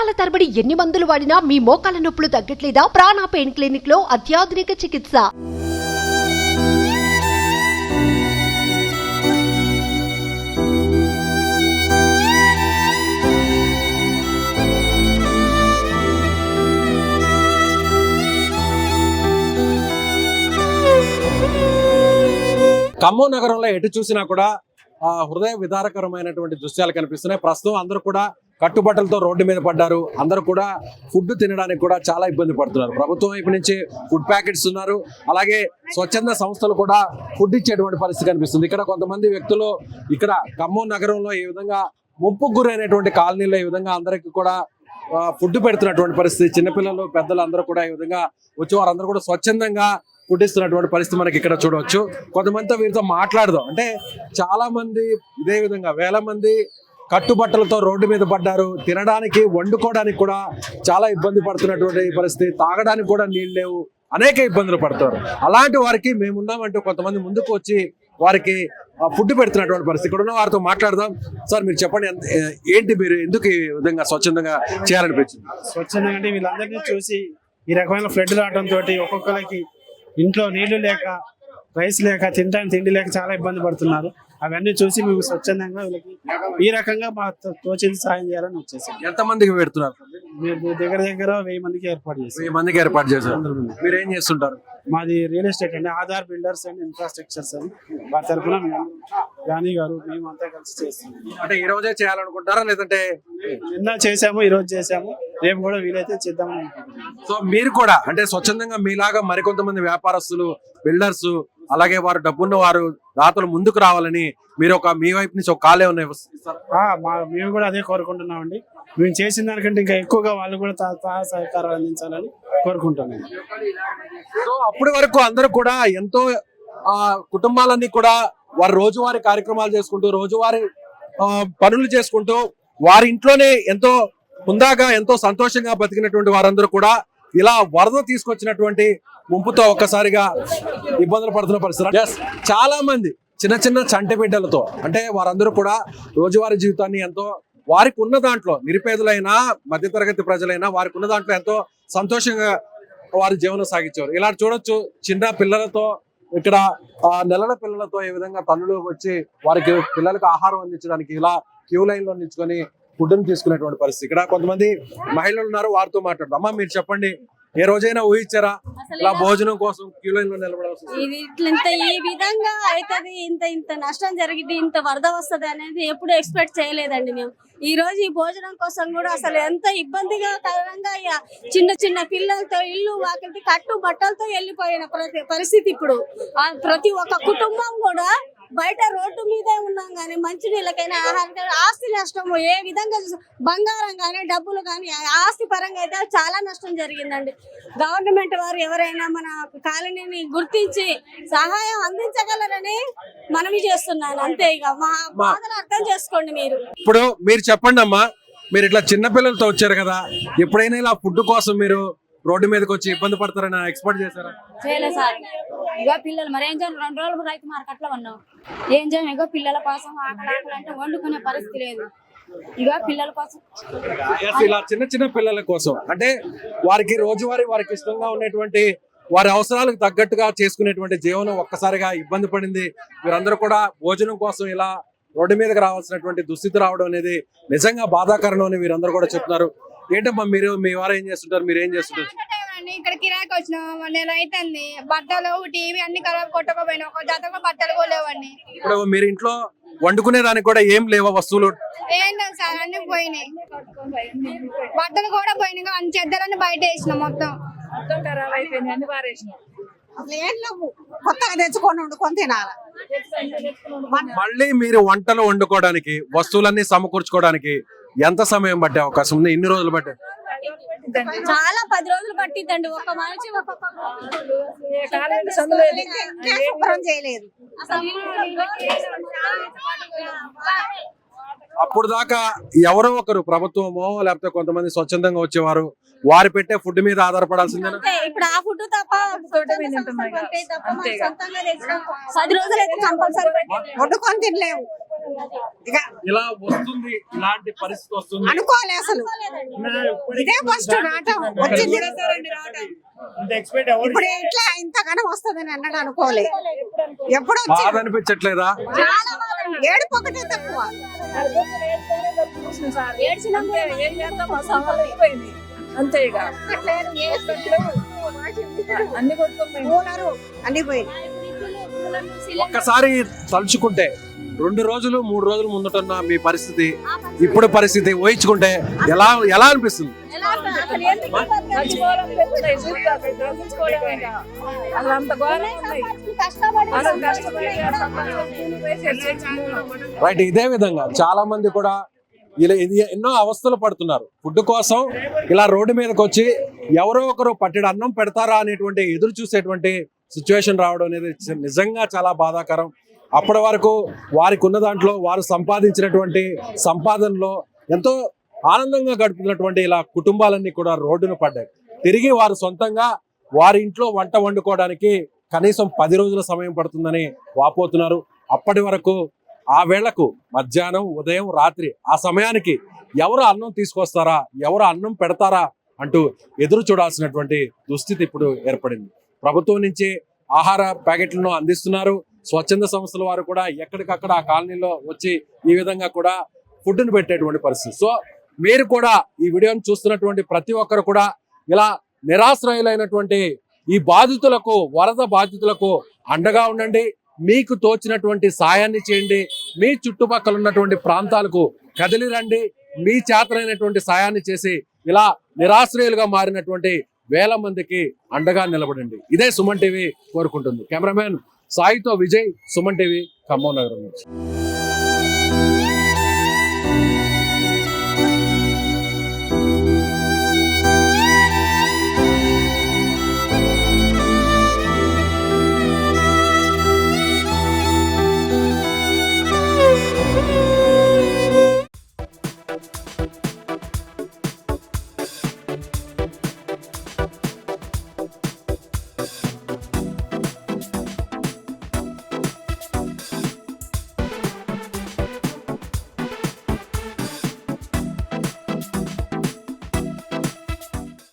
సంవత్సరాల తరబడి ఎన్ని మందులు వాడినా మీ మోకాల నొప్పులు తగ్గట్లేదా? ప్రాణ పెయిన్ క్లినిక్లో అత్యాధునిక చికిత్స. ఖమ్మం నగరంలో ఎటు చూసినా కూడా ఆ, హృదయ విదారకరమైనటువంటి దృశ్యాలు కనిపిస్తున్నాయి. ప్రస్తుతం అందరూ కూడా కట్టుబట్టలతో రోడ్డు మీద పడ్డారు. అందరూ కూడా ఫుడ్ తినడానికి కూడా చాలా ఇబ్బంది పడుతున్నారు. ప్రభుత్వం వైపు నుంచి ఫుడ్ ప్యాకెట్స్ ఉన్నారు. అలాగే స్వచ్ఛంద సంస్థలు కూడా ఫుడ్ ఇచ్చేటువంటి పరిస్థితి కనిపిస్తుంది. ఇక్కడ కొంతమంది వ్యక్తులు ఇక్కడ ఖమ్మం నగరంలో ఈ విధంగా ముప్పుకు గురైనటువంటి కాలనీలో ఈ విధంగా అందరికీ కూడా ఫుడ్ పెడుతున్నటువంటి పరిస్థితి చిన్నపిల్లలు పెద్దలు అందరూ కూడా ఈ విధంగా వచ్చి వారందరూ కూడా స్వచ్ఛందంగా ఫుడ్ ఇస్తున్నటువంటి పరిస్థితి మనకి ఇక్కడ చూడవచ్చు. కొంతమందితో వీరితో మాట్లాడదాం. అంటే చాలా మంది ఇదే విధంగా వేల మంది కట్టుబట్టలతో రోడ్డు మీద పడ్డారు. తినడానికి వండుకోవడానికి కూడా చాలా ఇబ్బంది పడుతున్నటువంటి పరిస్థితి. తాగడానికి కూడా నీళ్ళు లేవు. అనేక ఇబ్బందులు పడతారు. అలాంటి వారికి మేమున్నామంటూ కొంతమంది ముందుకు వచ్చి వారికి ఫుడ్ పెడుతున్నటువంటి పరిస్థితి. ఇక్కడ ఉన్న వారితో మాట్లాడదాం. సార్ మీరు చెప్పండి ఏంటి మీరు ఎందుకు ఈ విధంగా స్వచ్ఛందంగా చేయాలనిపించింది? స్వచ్ఛందంగా అంటే వీళ్ళందరినీ చూసి ఈ రకమైన ఫ్లడ్ రావడంతో తోటి ఒక్కొక్కరికి ఇంట్లో నీళ్ళు లేక రైస్ లేక తినడానికి తిండి లేక చాలా ఇబ్బంది పడుతున్నారు. అవన్నీ చూసి మేము స్వచ్ఛందంగా వీళ్ళకి ఈ రకంగా మా తోచింది సాయం చేయాలని వచ్చేసాం. ఎంత మందికి పెడుతున్నారు? మీరు దగ్గర దగ్గర వెయ్యి మందికి ఏర్పాటు చేసాం. వెయ్యి మందికి ఏర్పాటు చేశారు. మీరు ఏం చేస్తుంటారు? మాది రియల్ ఎస్టేట్ అండి. ఆధార్ బిల్డర్స్ అండ్ ఇన్ఫ్రాస్ట్రక్చర్స్ అని వారి తరఫున రాణి గారు మేము అంతా కలిసి చేస్తున్నాం. అంటే ఈ రోజే చేయాలనుకుంటారా? లేదంటే నిన్న చేసాము ఈ రోజు చేసాము రేపు కూడా వీలైతే అనుకుంటున్నాం. సో మీరు కూడా అంటే స్వచ్ఛందంగా మీలాగా మరికొంతమంది వ్యాపారస్తులు బిల్డర్స్ అలాగే వారు డబ్బున్న వారు దాతలు ముందుకు రావాలని మీరు ఒక మీ వైపు నుంచి ఒక కాలే ఉన్నాయి మేము కూడా అదే కోరుకుంటున్నామండి. మేము చేసిన దానికంటే ఇంకా ఎక్కువగా వాళ్ళు కూడా తా- సహాయ సహకారాలు అందించాలని కోరుకుంటున్నాం. సో అప్పటి వరకు అందరూ కూడా ఎంతో ఆ కుటుంబాలన్నీ కూడా వారి రోజువారీ కార్యక్రమాలు చేసుకుంటూ రోజువారీ పనులు చేసుకుంటూ వారి ఇంట్లోనే ఎంతో ముందాక ఎంతో సంతోషంగా బతికినటువంటి వారందరూ కూడా ఇలా వరద తీసుకొచ్చినటువంటి ముంపుతో ఒక్కసారిగా ఇబ్బందులు పడుతున్న పరిస్థితి. చాలా మంది చిన్న చిన్న చంటి బిడ్డలతో అంటే వారందరూ కూడా రోజువారీ జీవితాన్ని ఎంతో వారికి ఉన్న దాంట్లో నిరుపేదలైనా మధ్యతరగతి ప్రజలైనా వారికి ఉన్న దాంట్లో ఎంతో సంతోషంగా వారి జీవనం సాగించారు ఇలా చూడొచ్చు చిన్న పిల్లలతో ఇక్కడ ఆ, నెలల పిల్లలతో ఈ విధంగా తల్లులు వచ్చి వారికి పిల్లలకు ఆహారం అందించడానికి ఇలా క్యూ లైన్లో నిల్చుకొని ఫుడ్ తీసుకునేటువంటి పరిస్థితి. ఇక్కడ కొంతమంది మహిళలు ఉన్నారు వారితో మాట్లాడదాం. అమ్మా మీరు చెప్పండి ఏ రోజైనా ఊహించారా? ఇలా భోజనం కోసం క్యూ లైన్లో నిలబడాల్సి వస్తుంది? ఇది ఇట్లా ఇంత ఈ విధంగా అవుతుంది? ఇంత ఇంత నష్టం జరిగింది ఇంత వరద వస్తుంది అనేది ఎప్పుడు ఎక్స్పెక్ట్ చేయలేదండి మేము. ఈ రోజు ఈ భోజనం కోసం కూడా అసలు ఎంత ఇబ్బందిగా కారణంగా చిన్న చిన్న పిల్లలతో ఇల్లు వాకిలి కట్టు బట్టలతో వెళ్ళిపోయిన ప్రతి పరిస్థితి ఇప్పుడు. ప్రతి ఒక్క కుటుంబం కూడా బయట రోడ్డు మీదే ఉన్నాం కానీ మంచినీళ్ళకైనా ఆహారం ఆస్తి నష్టం ఏ విధంగా బంగారం కానీ డబ్బులు కానీ ఆస్తి పరంగా అయితే చాలా నష్టం జరిగిందండి. గవర్నమెంట్ వారు ఎవరైనా మన కాలనీని గుర్తించి సహాయం అందించగలరని మనవి చేస్తున్నాను. అంతే ఇక మా బాధలు అర్థం చేసుకోండి మీరు. ఇప్పుడు మీరు చెప్పండి అమ్మా మీరు ఇట్లా చిన్న పిల్లలతో వచ్చారు కదా ఎప్పుడైనా ఇలా ఫుడ్ కోసం మీరు రోడ్డు మీదకి వచ్చి ఇబ్బంది పడతారని ఎక్స్పెక్ట్ చేశారా? చేయలేదు సార్. ఇగో పిల్లలు మరి ఏం రెండు రోజులు రైతు మార్కెట్లో ఉన్నాం. ఏం చేయం? ఇగో పిల్లల కోసం ఆకలి ఆకలి అంటే వండుకునే పరిస్థితి లేదు. ఇగో పిల్లల కోసం Yes, ఇలా చిన్న చిన్న పిల్లల కోసం. అంటే వారికి రోజువారీ వారికి ఇష్టంగా ఉన్నటువంటి వారి అవసరాలకు తగ్గట్టుగా చేసుకునేటువంటి జీవనం ఒక్కసారిగా ఇబ్బంది పడింది. మీరందరూ కూడా భోజనం కోసం ఇలా రోడ్డు మీదకి రావాల్సినటువంటి దుస్థితి రావడం అనేది నిజంగా బాధాకరణం అని వీరందరూ కూడా చెప్తున్నారు. ఏంటమ్మా మీరు మీ వారు ఏం చేస్తుంటారు మీరు ఏం చేస్తుంటారు? అండి ఇక్కడ కిరాకి వచ్చినాం నెల అవుతుంది బట్టలు టీవీ అన్ని ఖరాబ్ కొట్టకపోయినా. ఒక జత కూడా బట్టలు కూడా లేవండి. ఇప్పుడు మీరు ఇంట్లో వండుకునే దానికి కూడా ఏం లేవా వస్తువులు? ఏం లేదు సార్ అన్ని పోయినాయి. బట్టలు కూడా పోయినాయి అన్ని చెద్దలన్నీ బయట వేసినాం మొత్తం. అసలు ఏం లేవు. కొత్తగా తెచ్చుకొని వండుకొని తినాలి. మళ్ళీ మీరు వంటలు వండుకోవడానికి వస్తువులన్నీ సమకూర్చుకోవడానికి ఎంత సమయం పట్టే అవకాశం ఉంది? ఎన్ని రోజులు పట్టే? చాలా పది రోజులు పట్టిద్దండి. ఒక మనిషి చేయలేదు. అప్పుడు దాకా ఎవరో ఒకరు ప్రభుత్వమో లేకపోతే కొంతమంది స్వచ్ఛందంగా వచ్చేవారు వారు పెట్టే ఫుడ్ మీద ఆధారపడాల్సిందేనా? అంతే ఇప్పుడు ఆ ఫుడ్ తప్ప. పది రోజులు అయితే కంపల్సరీ వండుకొని తినలేము. ఇక ఇలా వస్తుంది ఇలాంటి పరిస్థితి వస్తుంది. అనుకోలే అసలు. ఇదే ఫస్ట్ రావటం వచ్చింది. ఇప్పుడు ఇట్లా ఇంతగానో వస్తుందని అన్నాడు అనుకోలే ఎప్పుడు బాధ అనిపించట్లేదా? ఏడుపు ఒకటే తక్కువ. ఏం చేద్దాం? అంతే ఇక అన్ని అన్ని ఒక్కసారి తలుచుకుంటే రెండు రోజులు మూడు రోజులు ముందటన్న మీ పరిస్థితి ఇప్పుడు పరిస్థితి ఊహించుకుంటే ఎలా ఎలా అనిపిస్తుంది? రైట్ ఇదే విధంగా చాలా మంది కూడా ఇలా ఇది ఎన్నో అవస్థలు పడుతున్నారు. ఫుడ్ కోసం ఇలా రోడ్డు మీదకి వచ్చి ఎవరో ఒకరు పట్టెడు అన్నం పెడతారా అనేటువంటి ఎదురు చూసేటువంటి సిచ్యువేషన్ రావడం అనేది నిజంగా చాలా బాధాకరం. అప్పటి వరకు వారికి ఉన్న దాంట్లో వారు సంపాదించినటువంటి సంపాదనలో ఎంతో ఆనందంగా గడుపుతున్నటువంటి ఇలా కుటుంబాలన్నీ కూడా రోడ్డున పడ్డాయి. తిరిగి వారు సొంతంగా వారి ఇంట్లో వంట వండుకోవడానికి కనీసం పది రోజుల సమయం పడుతుందని వాపోతున్నారు. అప్పటి వరకు ఆ వేళకు మధ్యాహ్నం ఉదయం రాత్రి ఆ సమయానికి ఎవరు అన్నం తీసుకొస్తారా? ఎవరు అన్నం పెడతారా? అంటూ ఎదురు చూడాల్సినటువంటి దుస్థితి ఇప్పుడు ఏర్పడింది. ప్రభుత్వం నుంచి ఆహార ప్యాకెట్లను అందిస్తున్నారు. స్వచ్ఛంద సంస్థల వారు కూడా ఎక్కడికక్కడ ఆ కాలనీలో వచ్చి ఈ విధంగా కూడా ఫుడ్ని పెట్టేటువంటి పరిస్థితి. సో మీరు కూడా ఈ వీడియోను చూస్తున్నటువంటి ప్రతి ఒక్కరు కూడా ఇలా నిరాశ్రయులైనటువంటి ఈ బాధితులకు వరద బాధితులకు అండగా ఉండండి. మీకు తోచినటువంటి సాయాన్ని చేయండి. మీ చుట్టుపక్కల ఉన్నటువంటి ప్రాంతాలకు కదిలి రండి. మీ చేతనైనటువంటి సాయాన్ని చేసి ఇలా నిరాశ్రయులుగా మారినటువంటి వేల మందికి అండగా నిలబడండి. ఇదే సుమన్ టీవీ కోరుకుంటుంది. కెమెరామెన్ సాయితో విజయ్ సుమన్ టీవీ ఖమ్మం నగరం నుంచి.